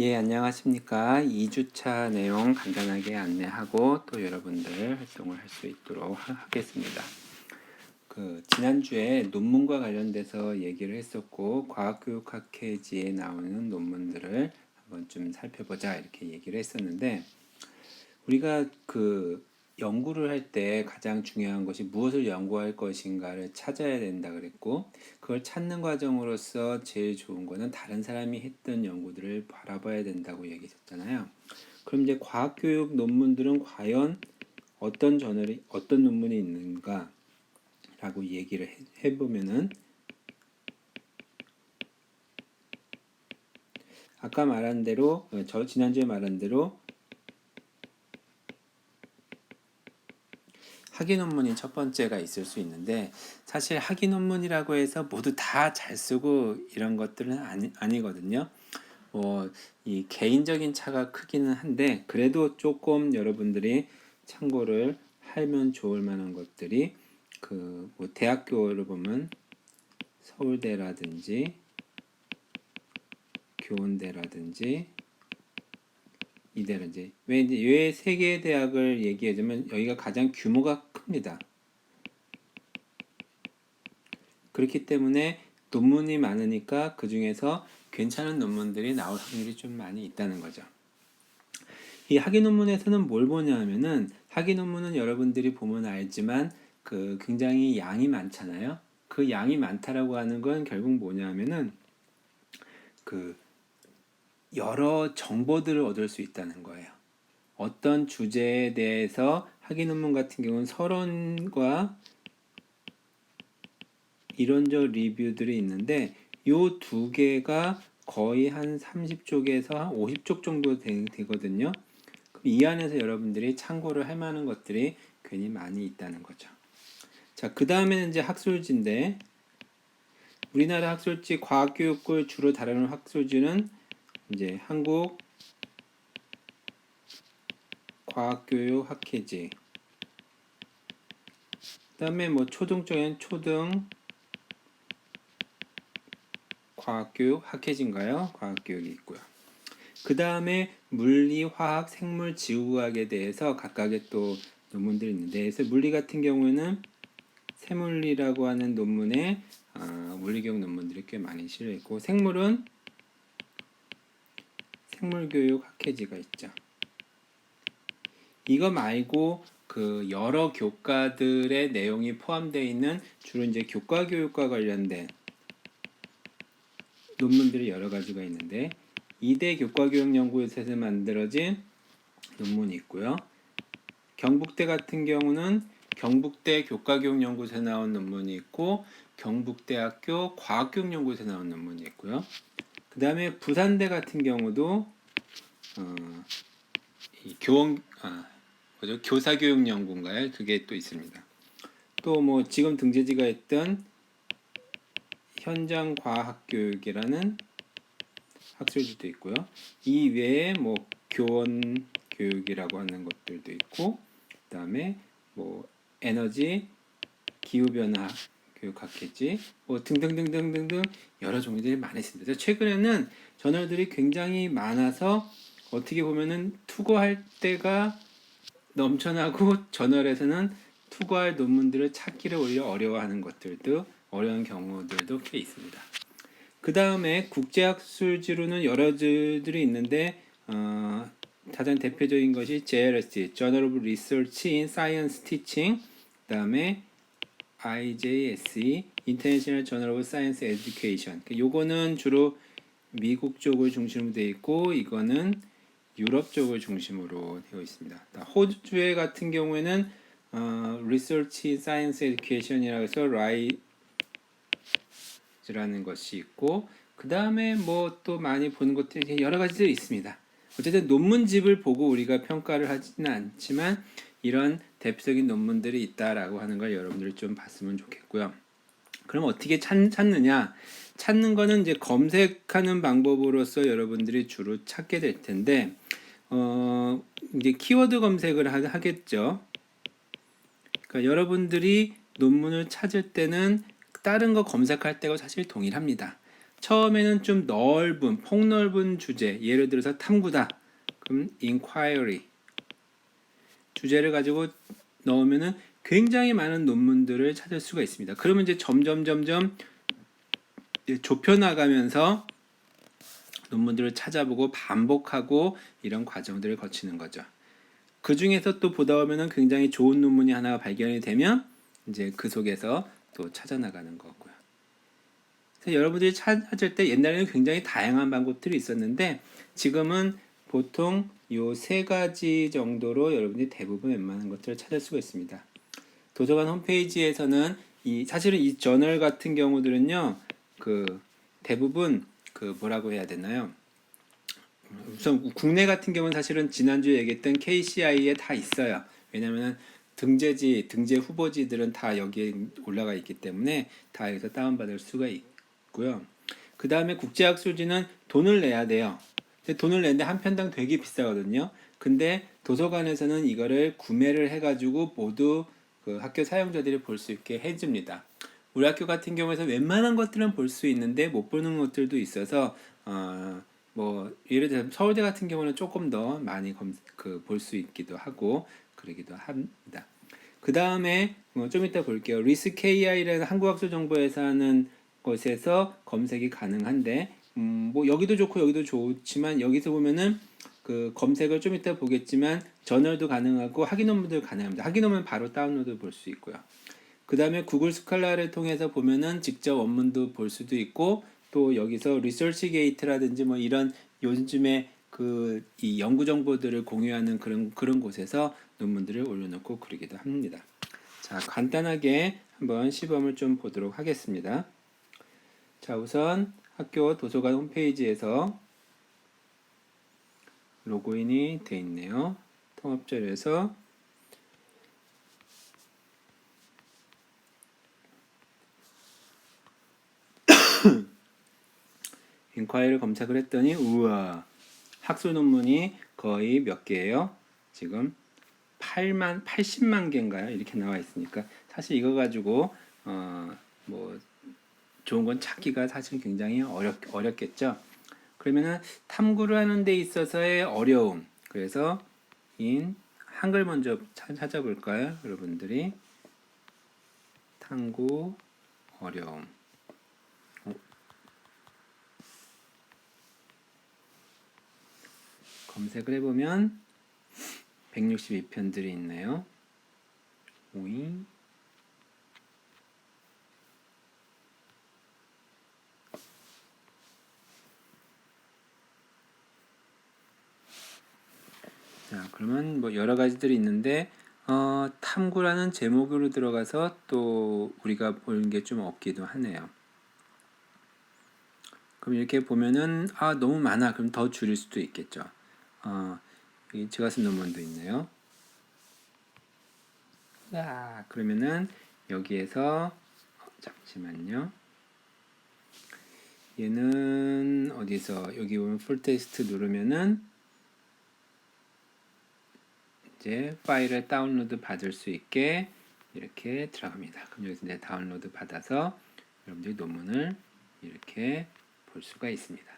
예, 안녕하십니까. 2주차 내용 간단하게 안내하고 또 여러분들 활동을 할 수 있도록 하, 하겠습니다. 그 지난주에 논문과 관련돼서 얘기를 했었고 과학교육학회지에 나오는 논문들을 한번 좀 살펴보자 이렇게 얘기를 했었는데 우리가 그 연구를 할 때 가장 중요한 것이 무엇을 연구할 것인가를 찾아야 된다 그랬고 그걸 찾는 과정으로서 제일 좋은 거는 다른 사람이 했던 연구들을 바라봐야 된다고 얘기했잖아요. 그럼 이제 과학 교육 논문들은 과연 어떤 저널이 어떤 논문이 있는가라고 얘기를 해- 해보면은 아까 말한 대로 어, 저 지난주에 말한 대로 학위 논문이 첫 번째가 있을 수 있는데 사실 학위 논문이라고 해서 모두 다 잘 쓰고 이런 것들은 아니, 아니거든요. 뭐 이 개인적인 차가 크기는 한데 그래도 조금 여러분들이 참고를 하면 좋을 만한 것들이 그 뭐 대학교를 보면 서울대라든지 교원대라든지 이대라든지 왜 이제 왜세 개의 대학을 얘기하자면 여기가 가장 규모가 큽니다. 그렇기 때문에 논문이 많으니까 그 중에서 괜찮은 논문들이 나올 확률이 좀 많이 있다는 거죠. 이 학위 논문에서는 뭘 보냐 하면은 학위 논문은 여러분들이 보면 알지만 그 굉장히 양이 많잖아요. 그 양이 많다라고 하는 건 결국 뭐냐 하면은 그 여러 정보들을 얻을 수 있다는 거예요. 어떤 주제에 대해서 학위 논문 같은 경우는 서론과 이론적 리뷰들이 있는데 요 두 개가 거의 한 30쪽에서 한 50쪽 정도 되, 되거든요. 이 안에서 여러분들이 참고를 할 만한 것들이 괜히 많이 있다는 거죠. 자, 그 다음에는 이제 학술지인데 우리나라 학술지 과학교육을 주로 다루는 학술지는 이제 한국 과학교육 학회지 그 다음에 뭐 초등 쪽엔 초등 과학교육 학회지인가요? 과학교육이 있고요. 그 다음에 물리, 화학, 생물, 지구과학에 대해서 각각의 또 논문들이 있는데 그래서 물리 같은 경우에는 세물리라고 하는 논문에 아, 물리교육 논문들이 꽤 많이 실려 있고 생물은 생물교육 학회지가 있죠. 이거 말고 그 여러 교과들의 내용이 포함되어 있는 주로 이제 교과 교육과 관련된 논문들이 여러 가지가 있는데 이대 교과교육연구소에서 만들어진 논문이 있고요. 경북대 같은 경우는 경북대 교과교육연구소에 나온 논문이 있고 경북대학교 과학교육연구소에 나온 논문이 있고요. 그 다음에 부산대 같은 경우도 어, 이 교원 아, 뭐죠? 교사교육연구인가요? 그게 또 있습니다. 또 뭐 지금 등재지가 있던 현장 과학교육이라는 학술지도 있고요. 이 외에 뭐 교원 교육이라고 하는 것들도 있고, 그다음에 뭐 에너지 기후 변화 교육 학회지 뭐 등등등등등등 여러 종류들이 많이 있습니다. 최근에는 저널들이 굉장히 많아서 어떻게 보면은 투고할 때가 넘쳐나고 저널에서는 투고할 논문들을 찾기를 오히려 어려워하는 것들도 어려운 경우들도 꽤 있습니다. 그 다음에 국제학술지로는 여러 들이 있는데 어, 가장 대표적인 것이 JRC, Journal of Research in Science Teaching, 그 다음에 IJSE, International Journal of Science Education. 그 요거는 주로 미국 쪽을 중심으로 되어 있고 이거는 유럽 쪽을 중심으로 되어 있습니다. 호주의 같은 경우에는 어, Research in Science Education이라고 해서 RISE라는 것이 있고 그 다음에 뭐 또 많이 보는 것들이 여러 가지들이 있습니다. 어쨌든 논문집을 보고 우리가 평가를 하지는 않지만 이런 대표적인 논문들이 있다라고 하는 걸 여러분들이 좀 봤으면 좋겠고요. 그럼 어떻게 찾, 찾느냐? 찾는 거는 이제 검색하는 방법으로서 여러분들이 주로 찾게 될 텐데, 어, 이제 키워드 검색을 하, 하겠죠. 그러니까 여러분들이 논문을 찾을 때는 다른 거 검색할 때가 사실 동일합니다. 처음에는 좀 넓은 폭넓은 주제 예를 들어서 탐구다 그럼 inquiry 주제를 가지고 넣으면은 굉장히 많은 논문들을 찾을 수가 있습니다. 그러면 이제 점점 점점 좁혀 나가면서 논문들을 찾아보고 반복하고 이런 과정들을 거치는 거죠. 그 중에서 또 보다 보면은 굉장히 좋은 논문이 하나가 발견이 되면 이제 그 속에서 또 찾아 나가는 거고요. 여러분들이 찾을 때 옛날에는 굉장히 다양한 방법들이 있었는데 지금은 보통 요 세 가지 정도로 여러분들이 대부분 웬만한 것들을 찾을 수가 있습니다. 도서관 홈페이지에서는 이 사실은 이 저널 같은 경우들은요 그 대부분 그 뭐라고 해야 되나요? 우선 국내 같은 경우는 사실은 지난주에 얘기했던 KCI에 다 있어요. 왜냐면은 등재지, 등재 후보지들은 다 여기에 올라가 있기 때문에 다 여기서 다운받을 수가 있고요. 그 다음에 국제학술지는 돈을 내야 돼요. 돈을 내는데 한 편당 되게 비싸거든요. 근데 도서관에서는 이거를 구매를 해가지고 모두 그 학교 사용자들이 볼 수 있게 해줍니다. 우리 학교 같은 경우에서 웬만한 것들은 볼 수 있는데 못 보는 것들도 있어서 어, 뭐 예를 들어 서울대 같은 경우는 조금 더 많이 그 볼 수 있기도 하고 그러기도 합니다. 그 다음에 어, 좀 이따 볼게요. 리스크 AI라는 한국학술정보에서 하는 곳에서 검색이 가능한데 음, 뭐 여기도 좋고 여기도 좋지만 여기서 보면은 그 검색을 좀 이따 보겠지만 저널도 가능하고 학위 논문도 가능합니다. 학위 논문 바로 다운로드 볼 수 있고요. 그 다음에 구글 스칼라를 통해서 보면은 직접 원문도 볼 수도 있고 또 여기서 리서치 게이트라든지 뭐 이런 요즘에 그 이 연구 정보들을 공유하는 그런 그런 곳에서 논문들을 올려놓고 그러기도 합니다. 자 간단하게 한번 시범을 좀 보도록 하겠습니다. 자 우선 학교 도서관 홈페이지에서 로그인이 돼 있네요. 통합자료에서 인콰이를 검색을 했더니 우와 학술 논문이 거의 몇 개예요? 지금 8만 80만 개인가요? 이렇게 나와 있으니까 사실 이거 가지고 어 뭐 좋은 건 찾기가 사실 굉장히 어렵 어렵겠죠. 그러면은 탐구를 하는 데 있어서의 어려움. 그래서 인 한글 먼저 찾아볼까요? 여러분들이 탐구 어려움. 어? 검색을 해보면 162편들이 있네요. 오잉. 자, 그러면 뭐 여러 가지들이 있는데 어, 탐구라는 제목으로 들어가서 또 우리가 보는 게 좀 없기도 하네요. 그럼 이렇게 보면은 아 너무 많아 그럼 더 줄일 수도 있겠죠. 어, 여기 제가 쓴 논문도 있네요. 야 그러면은 여기에서 어, 잠시만요. 얘는 어디서 여기 보면 풀 테스트 누르면은 이제 파일을 다운로드 받을 수 있게 이렇게 들어갑니다. 그럼 여기서 이제 다운로드 받아서 여러분들이 논문을 이렇게 볼 수가 있습니다.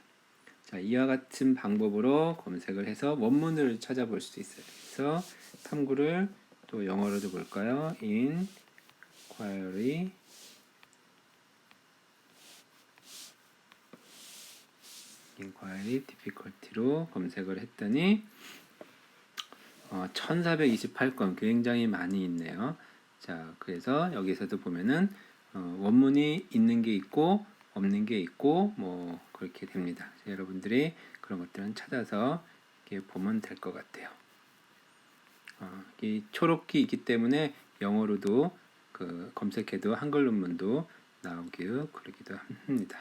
자, 이와 같은 방법으로 검색을 해서 원문을 찾아볼 수 있어요. 그래서 탐구를 또 영어로도 볼까요? inquiry inquiry difficulty로 검색을 했더니 어, 1428건 굉장히 많이 있네요. 자, 그래서 여기서도 보면은 어, 원문이 있는 게 있고 없는 게 있고 뭐 그렇게 됩니다. 여러분들이 그런 것들은 찾아서 이렇게 보면 될 것 같아요. 어, 이 초록이 있기 때문에 영어로도 그 검색해도 한글 논문도 나오기도 그러기도 합니다.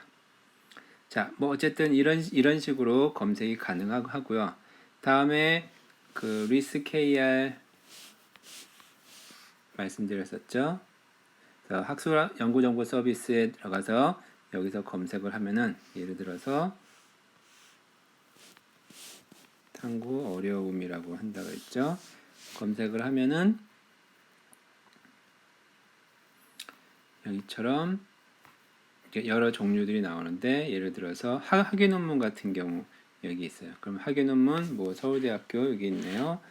자, 뭐 어쨌든 이런 이런 식으로 검색이 가능하고요. 다음에 그 리스 KR 말씀드렸었죠. 학술 연구 정보 서비스에 들어가서 여기서 검색을 하면은 예를 들어서 탐구 어려움이라고 한다고 했죠. 검색을 하면은 여기처럼 여러 종류들이 나오는데 예를 들어서 학- 학위 논문 같은 경우 여기 있어요. 그럼 학위 논문 뭐 서울대학교 여기 있네요.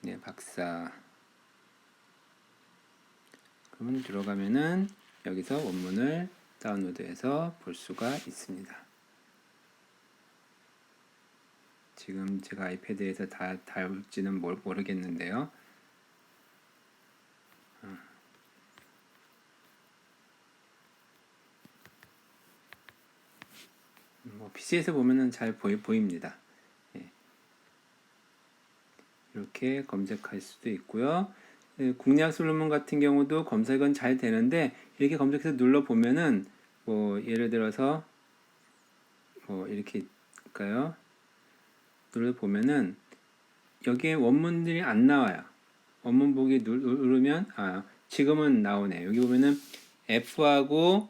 네, 박사. 그러면 들어가면은 여기서 원문을 다운로드해서 볼 수가 있습니다. 지금 제가 아이패드에서 다 다룰지는 모르- 모르겠는데요. 뭐 PC에서 보면은 잘 보이, 보입니다. 예. 이렇게 검색할 수도 있고요. 예, 국내 학술 논문 같은 경우도 검색은 잘 되는데 이렇게 검색해서 눌러 보면은 뭐 예를 들어서 뭐 이렇게 할까요? 눌러 보면은 여기에 원문들이 안 나와요. 원문 보기 누- 누르면 아 지금은 나오네. 여기 보면은 F하고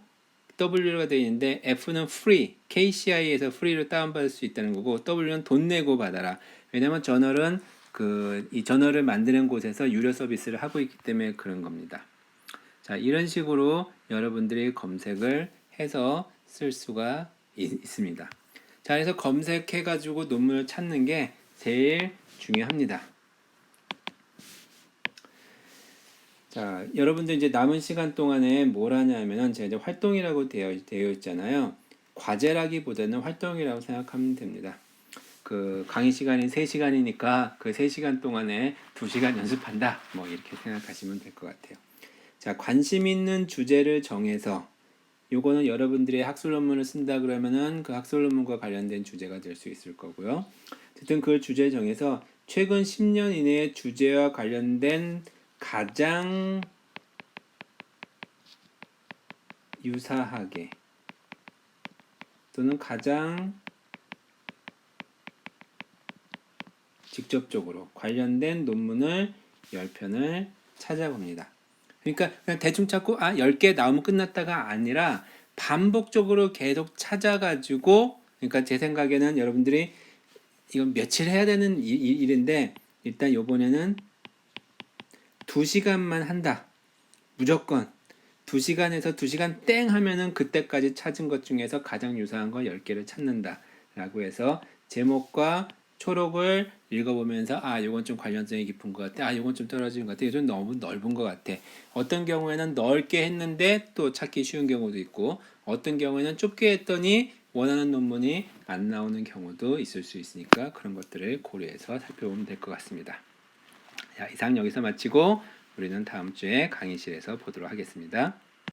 W가 되어 있는데 F는 free, KCI에서 free로 다운받을 수 있다는 거고 W는 돈 내고 받아라. 왜냐면 저널은 그 이 저널을 만드는 곳에서 유료 서비스를 하고 있기 때문에 그런 겁니다. 자, 이런 식으로 여러분들이 검색을 해서 쓸 수가 있, 있습니다. 자, 그래서 검색해 가지고 논문을 찾는 게 제일 중요합니다. 자, 여러분들 이제 남은 시간 동안에 뭘 하냐면은 제가 이제 활동이라고 되어, 되어 있잖아요. 과제라기보다는 활동이라고 생각하면 됩니다. 그 강의 시간이 3시간이니까 그 3시간 동안에 2시간 연습한다. 뭐 이렇게 생각하시면 될 것 같아요. 자, 관심 있는 주제를 정해서 요거는 여러분들이 학술 논문을 쓴다 그러면은 그 학술 논문과 관련된 주제가 될 수 있을 거고요. 어쨌든 그 주제 정해서 최근 10년 이내의 주제와 관련된 가장 유사하게 또는 가장 직접적으로 관련된 논문을 10편을 찾아봅니다. 그러니까 그냥 대충 찾고 아 10개 나오면 끝났다가 아니라 반복적으로 계속 찾아가지고 그러니까 제 생각에는 여러분들이 이건 며칠 해야 되는 일인데 일단 요번에는 2시간만 한다. 무조건. 2시간에서 2시간 땡 하면은 그때까지 찾은 것 중에서 가장 유사한 거 10개를 찾는다. 라고 해서 제목과 초록을 읽어보면서 아 요건 좀 관련성이 깊은 것 같아. 아 요건 좀 떨어지는 것 같아. 이건 너무 넓은 것 같아. 어떤 경우에는 넓게 했는데 또 찾기 쉬운 경우도 있고 어떤 경우에는 좁게 했더니 원하는 논문이 안 나오는 경우도 있을 수 있으니까 그런 것들을 고려해서 살펴보면 될 것 같습니다. 자 이상 여기서 마치고 우리는 다음 주에 강의실에서 보도록 하겠습니다